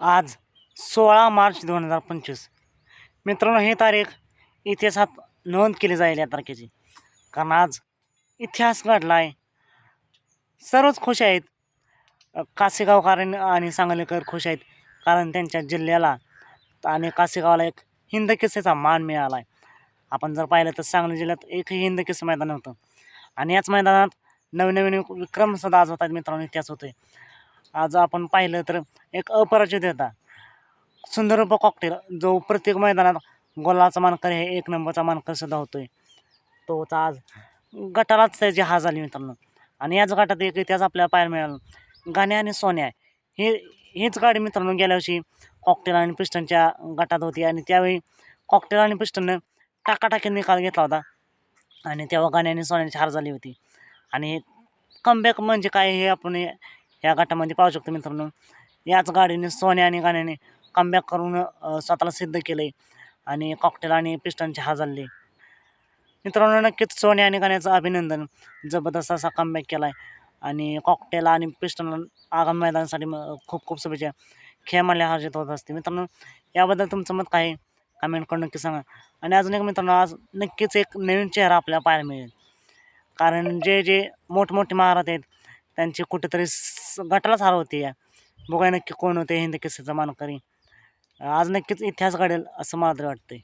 आज सोळा मार्च दोन हजार पंचवीस. मित्रांनो ही तारीख इतिहासात नोंद केली जाईल या तारखेची. कारण आज इतिहास घडला आहे सर्वच खुश आहेत. अ, आणि सांगलीकर खुश आहेत. कारण त्यांच्या जिल्ह्याला आणि कासेगावला एक हिंद किस्सेचा मान मिळाला आहे आपण जर पाहिलं तर सांगली जिल्ह्यात एकही हिंद किस्से मैदान नव्हतं. आणि याच मैदानात नवीन नवीन विक्रम सुद्धा आज होतात मित्रांनो इतिहास होतोय. आज आपण पाहिलं तर एक अपराजित होता सुंदर रूप कॉकटेल जो प्रत्येक मैदानात गोलाचा मानकरी आहे एक नंबरचा मानकरी सुद्धा होतोय. तोच आज गटालाच त्याची हार झाली मित्रांनो. आणि याच गटात एक इतिहास आपल्याला पाहायला मिळाला. गाण्या आणि सोन्या हे हीच गाडी मित्रांनो गेल्या वर्षी कॉकटेल आणि पिस्टनच्या गटात होती. आणि त्यावेळी कॉकटेल आणि पिस्टननं टाकाटाकी निकाल घेतला होता. आणि तेव्हा गाण्या आणि सोन्याची हार झाली होती. आणि कमबॅक म्हणजे काय हे आपण या गटामध्ये पाहू शकतो मित्रांनो. याच गाडीने सोन्या आणि गाण्याने कमबॅक करून स्वतःला सिद्ध केलं आहे आणि कॉकटेल आणि पिस्टनचे हाजलले मित्रांनो नक्कीच सोन्या आणि गाण्याचं अभिनंदन जबरदस्त असा कमबॅक केला आहे आणि कॉकटेल आणि पिस्टन आगामी मैदानासाठी म- खूप खूप शुभेच्छा. खेळामधल्या हारजीत होत असते. मित्रांनो याबद्दल तुमचं मत काय आहे? कमेंट करून नक्की सांगा. आणि अजून एक मित्रांनो आज नक्कीच एक नवीन चेहरा आपल्याला पाहायला मिळेल. कारण जे जे मोठमोठे महाराज आहेत त्यांची कुठेतरी स- गटालाच हार होती या. बघूया नक्की कोण होते हिंद केसरीचा मानकरी आज नक्कीच इतिहास घडेल असं मला तरी वाटतंय.